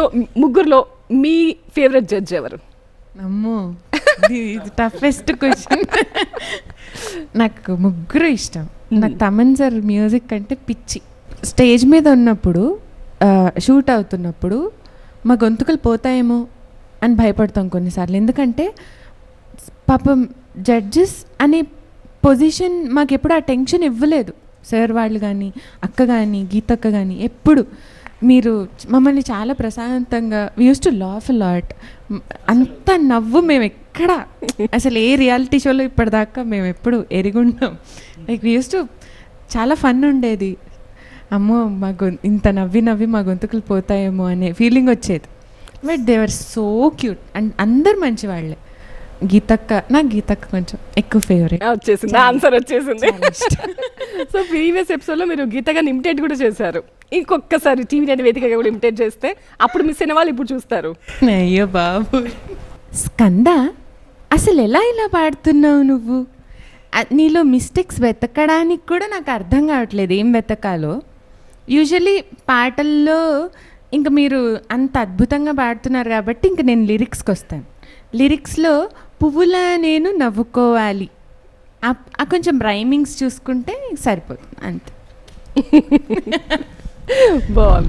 So ముగ్గురులో మీ favourite judge ఎవరు? అమ్మో ఇది టఫెస్ట్ క్వశ్చన్ నాకు ముగ్గురు ఇష్టం. నాకు తమన్ సార్ మ్యూజిక్ అంటే పిచ్చి. స్టేజ్ మీద ఉన్నప్పుడు షూట్ అవుతున్నప్పుడు మా గొంతుకలు పోతాయేమో అని భయపడతాం కొన్నిసార్లు. ఎందుకంటే పాపం జడ్జెస్ అనే పొజిషన్ మాకు ఎప్పుడు ఆ టెన్షన్ ఇవ్వలేదు. సార్ వాళ్ళు కానీ అక్క కానీ గీతక్క కానీ ఎప్పుడు మీరు మమ్మల్ని చాలా ప్రశాంతంగా we used to laugh lot అంత నవ్వు మేము ఎక్కడ. అసలు ఏ రియాలిటీ షోలో ఇప్పటిదాకా మేము ఎప్పుడు ఎరుగుంటాం లైక్ యూస్ టు చాలా ఫన్ ఉండేది. అమ్మో మా గొం ఇంత నవ్వి నవ్వి మా గొంతుకులు పోతాయేమో అనే ఫీలింగ్ వచ్చేది. But they were so cute and అందరు మంచి వాళ్ళే గీతక్క నాకు గీతక్క కొంచెం ఎక్కువ ఫేవరెట్ వచ్చేసింది. ఆన్సర్ వచ్చేసింది. సో ప్రీవియస్ ఎపిసోడ్లో మీరు గీత గారిని ఇమిటేట్ కూడా చేశారు. ఇంకొకసారి టీవీ నైన్ వేదికగా కూడా ఇమిటేట్ చేస్తే అప్పుడు మిస్ అయిన వాళ్ళు ఇప్పుడు చూస్తారు. అయ్యో బాబు. స్కంద అసలు ఎలా ఇలా పాడుతున్నావు నువ్వు? నీలో మిస్టేక్స్ వెతకడానికి కూడా నాకు అర్థం కావట్లేదు. ఏం వెతకాలో? యూజువలీ పాటల్లో ఇంకా మీరు అంత అద్భుతంగా పాడుతున్నారు కాబట్టి ఇంక నేను లిరిక్స్కి వస్తాను లిరిక్స్లో పువ్వుల నేను నవ్వుకోవాలి. ఆ ఆ కొంచెం రైమింగ్స్ చూసుకుంటే సరిపోతుంది అంతే. బాగుంది.